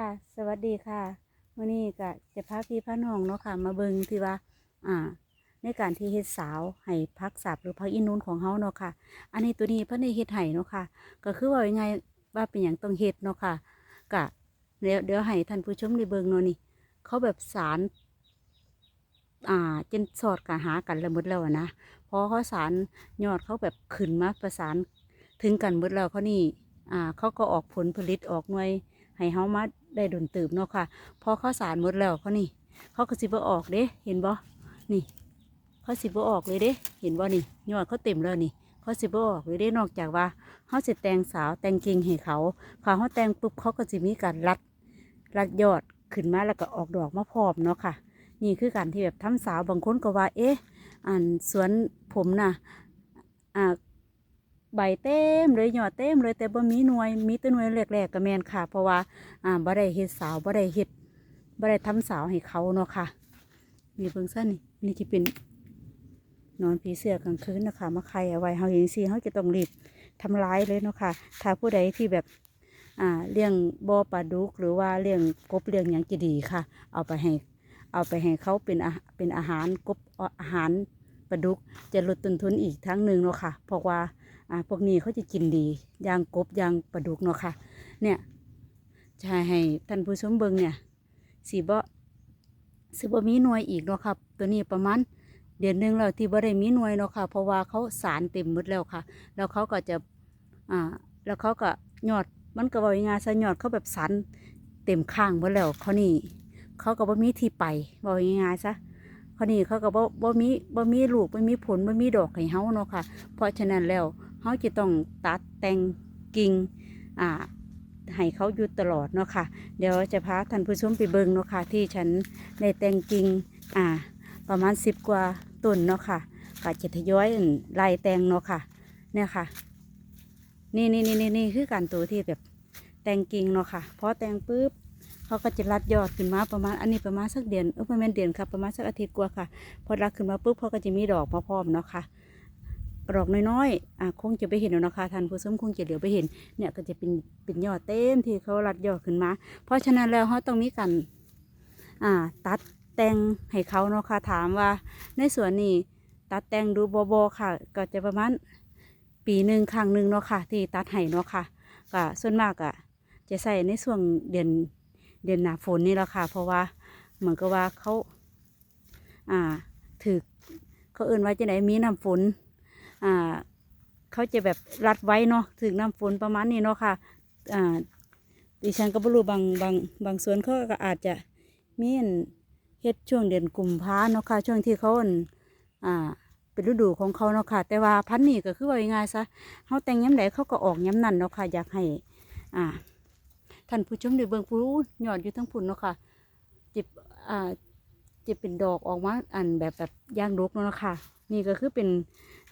ค่ะ สวัสดีค่ะวันนี้ก็จะพาพี่พาน้องเนาะค่ะ มาเบิ่งที่ว่า อ่า ในการที่เฮ็ดสาวให้พักสับหรือพักอินูนของเฮาเนาะค่ะ อันนี้ตัวนี้เพิ่นได้เฮ็ดให้เนาะค่ะ ก็คือว่ายังไงว่าเป็นหยังต้องเฮ็ดเนาะค่ะก็เดี๋ยวเดี๋ยวให้ท่านผู้ชมได้เบิ่งเนาะนี่ เขาแบบสาร อ่าจนสอดกันหากันล้วหมดแล้วอะนะพอเขาสารยอดเขาแบบขึ้นมาประสานถึงกันหมดแล้วเขานี่อ่าเขาก็ออกผลผลิตออกหน่วยให้เฮามา ได้ดนตืบเนาะค่ะพอข้าวสารหมดแล้วเขานี่ เขาก็สิบ่ออกเด้เห็นบ่นี่เขาสิบ่ออกเลยเด้ เห็นบ่นี่ยอดเขาเต็มแล้วนี่เขาสิบ่ออกเลยเด้นอกจากว่าเขาสิแต่งสาวแต่งกิ่งให้เขาพอเขาแต่งปุ๊บเขาก็สิมีการรัดรัดยอดขึ้นมาแล้วก็ออกดอกมาพร้อมเนาะค่ะ นี่คือการที่แบบทำสาวบางคนก็ว่า เอ๊ะอันสวนผมน่ะอ่า ใบเต็มเลยยอดเต็มเลยแต่บ่มีหน่วยมีแต่หน่วยแรกๆก็แมนค่ะ เพราะว่าอ่าบ่ได้เฮ็ดสาวบ่ได้เฮ็ดบ่ได้ทำสาวให้เขาเนาะค่ะนี่เบิ่งซะนี่นี่จะเป็นนอนผีเสื้อกลางคืนนะคะมาใครเอาไว้เฮาองซี่เฮาจะต้องรีบทำร้ายเลยเนาะค่ะ ถ้าผู้ใดที่แบบอ่าเลี้ยงบ่อปลาดุกหรือว่าเลี้ยงกบเลี้ยงหยังจะดีค่ะ เอาไปให้เอาไปให้เขาเป็นอาเป็นอาหารกบอาหารปลาดุกจะลดต้นทุนอีกทั้งหนึ่งเนาะค่ะ เพราะว่า อ่าพวกนี้เขาจะกินดียางกบยางปลาดุกเนาะค่ะ เนี่ยจะให้ท่านผู้ชมเบิ่งเนี่ยสีบ่สีบ่มีหน่วยอีกเนาะครับตัวนี้ประมาณเดือนหนึ่งแล้วที่บ่ได้มีหน่วยเนาะค่ะ เพราะว่าเขาสารเต็มหมดแล้วค่ะ แล้วเขาก็จะอ่าแล้วเขาก็ยอดมันก็บ่ยังไงซะยอดเขาแบบสันเต็มข้างหมดแล้วเขานี่เขาก็บ่มีที่ไปบ่ยังไงซะเขานี่เขาก็บ่บ่มีบ่มีลูกบ่มีผลบ่มีดอกให้เฮาเนาะค่ะ เพราะฉะนั้นแล้ว เฮาจะต้องตัดแต่งกิ่งอ่าให้เขาอยู่ตลอดเนาะค่ะ เดี๋ยวจะพาท่านผู้ชมไปเบิ่งเนาะค่ะ ที่ฉันได้แต่งกิ่งอ่า ประมาณสิบกว่าต้นเนาะค่ะก็จะทยอยอั่นไล่แต่งเนาะค่ะ เนี่ยค่ะ นี่นี่นี่นี่นี่คือการตัวที่แบบแต่งกิ่งเนาะค่ะพอแต่งปุ๊บเขาก็จะรัดยอดขึ้นมาประมาณอันนี้ประมาณสักเดือนเออประมาณเดือนครับประมาณสักอาทิตย์กว่าค่ะ พอรัดขึ้นมาปุ๊บเขาก็จะมีดอกมาพร้อมเนาะค่ะ ดอกน้อยๆอะคงจะไปเห็นแล้วนะคะท่านผู้ชมคงจะเดี๋ยวไปเห็น เนี่ยก็จะเป็นเป็นยอดเต็มที่เขารัดยอดขึ้นมา เพราะฉะนั้นแล้วเขาต้องมีการอ่าตัดแต่งให้เขาเนาะค่ะถามว่า ในสวนนี้ตัดแต่งดูบอบค่ะ ก็จะประมาณปีหนึ่งครั้งหนึ่งเนาะค่ะ ที่ตัดให้เนาะค่ะก็ส่วนมากอะจะใส่ในช่วงเดือนเดือนหนาฝนนี่แหละค่ะ เพราะว่าเหมือนกับว่าเขาอ่าถือเขาเอื่นว่าจะไหนมีน้ำฝน อ่าเขาจะแบบรัดไว้เนาะถึงน้ำฝนประมาณนี้เนาะค่ะอ่าดิฉันก็บรู้บางบางบางส่วนเขาก็อาจจะมีนเฮ็ดช่วงเดือนกุมภาเนาะค่ะช่วงที่เขาอ่าเป็นฤดูของเขาเนาะค่ะ แต่ว่าพันธุ์นี้ก็คือว่ายังไงซะเขาแต่งย้ำใดเขาก็ออกย้ำนั่นเนาะค่ะอยากให้อ่าท่านผู้ชมได้เบิ่งผู้หยอดอยู่ทั้งพุ่นเนาะค่ะจิบอ่าจะเป็นดอกออกมาอันแบบแบบย่างดกเนาะค่ะนี่ก็คือเป็น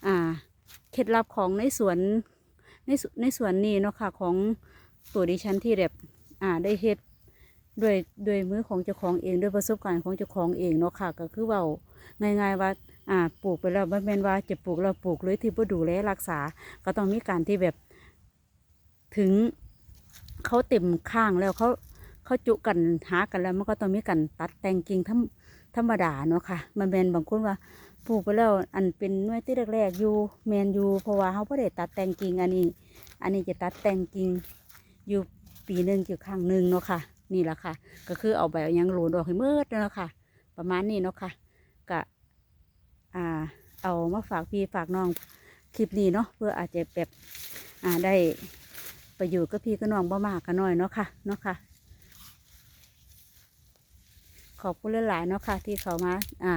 อ่าเคล็ดลับของในสวนในสในสวนนี้เนาะค่ะของตัวดิฉันที่แบบอ่าได้เฮ็ดด้วยด้วยมือของเจ้าของเองด้วยประสบการณ์ของเจ้าของเองเนาะค่ะ ก็คือว่าง่ายๆว่าอ่าปลูกไปแล้วไม่แม่นว่าจะปลูกแล้วปลูกเลยที่บ่ดูแลรักษา ก็ต้องมีการที่แบบถึงเขาเต็มข้างแล้วเขาเขาจุกันหากันแล้วมันก็ต้องมีการตัดแต่งกิ่งธรรม ธรรมดาเนาะค่ะมันแมนบางคนว่าปลูกไปแล้วอันเป็นน่วยที่แรกๆอยู่แมนอยู่เพราะว่าเขาไม่ได้ตัดแต่งกิ่งอันนี้ อันนี้จะตัดแต่งกิ่งอยู่ปีหนึ่งอยู่ข้งหนึ่งเนาะค่ะ นี่แหละค่ะ ก็คือเอาใบเอายังหลดออกให้เมืดเนาะค่ะ ประมาณนี้เนาะค่ะก็อ่าเอามาฝากพี่ฝากน้องคลิปนี้เนาะเพื่ออาจจะแบบอ่าได้ประโยชน์กับพี่กับน้องบ่มากกันน้อยเนาะค่ะเนาะค่ะ ขอบคุณหลายๆเนาะค่ะ ที่เขามาอ่า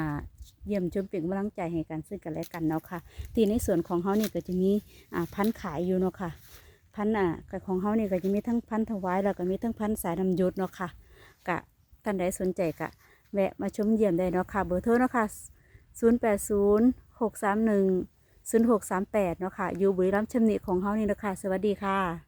เยี่ยมชมเป็นกำลังใจให้กันซึ่งกันและกันเนาะค่ะ ที่ในส่วนของเขานี่ก็จะมีอ่าพันธุ์ขายอยู่เนาะค่ะ พันธุ์อ่ากับของเขานี่ก็จะมีทั้งพันธุ์ถวายแล้วก็มีทั้งพันธุ์สายนำยุดเนาะค่ะกะท่านใดสนใจกะแวะมาชมเยี่ยมได้เนาะค่ะ เบอร์โทรเนาะค่ะ0 8 0 6 3 1 0 6 3 8เนาะค่ะ อยู่บุรีรัมย์ชำนิของเขานี่เนาะค่ะสวัสดีค่ะ